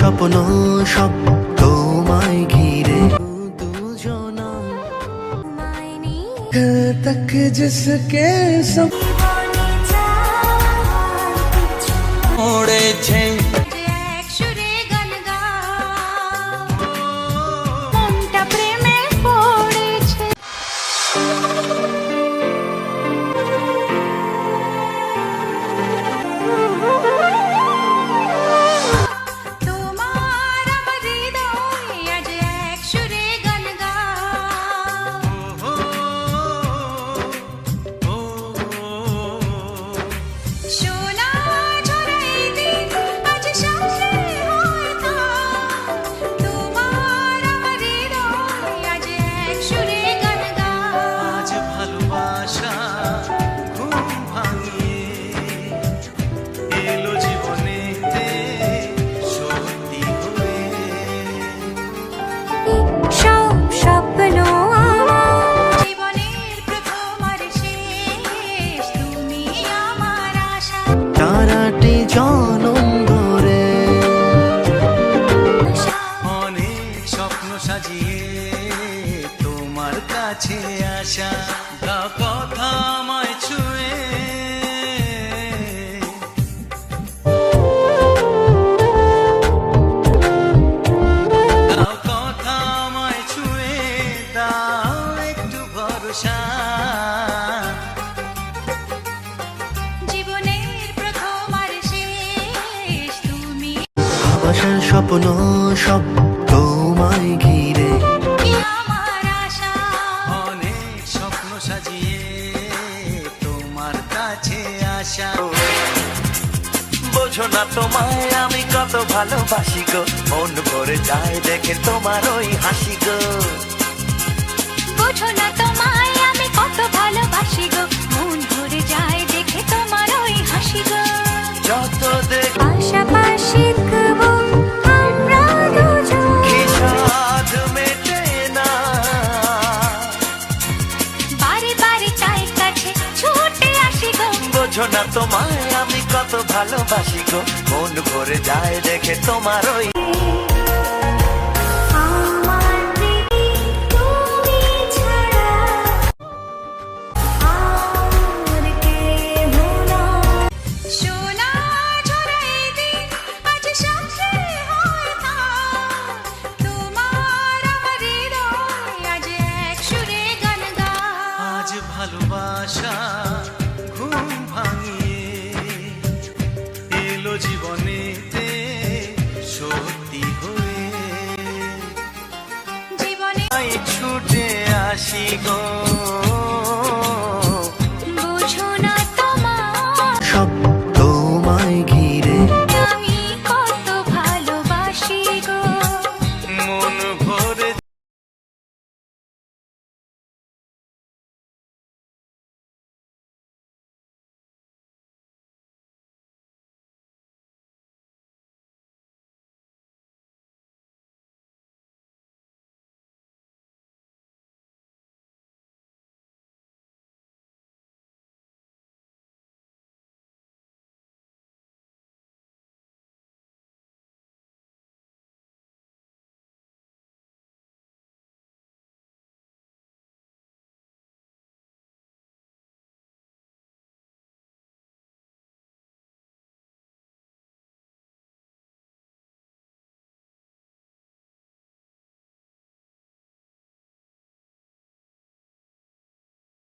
স্বপ্ন সব তোমায় ঘিরে। দুজনা। तक जिसके হ্যাঁ, সব जान ভালোবাসার স্বপ্ন সব তোমায় ঘিরে। অনেক স্বপ্ন সাজিয়ে তোমার কাছে আসা। বোঝো না তোমায় আমি কত ভালোবাসি গো। মন ভরে যায় দেখে তোমার ওই হাসি গো। বোঝো না তোমায়? আমি কত ভালোবাসি গো। মন ভরে যায় দেখে তোমার ওই হাসি গো।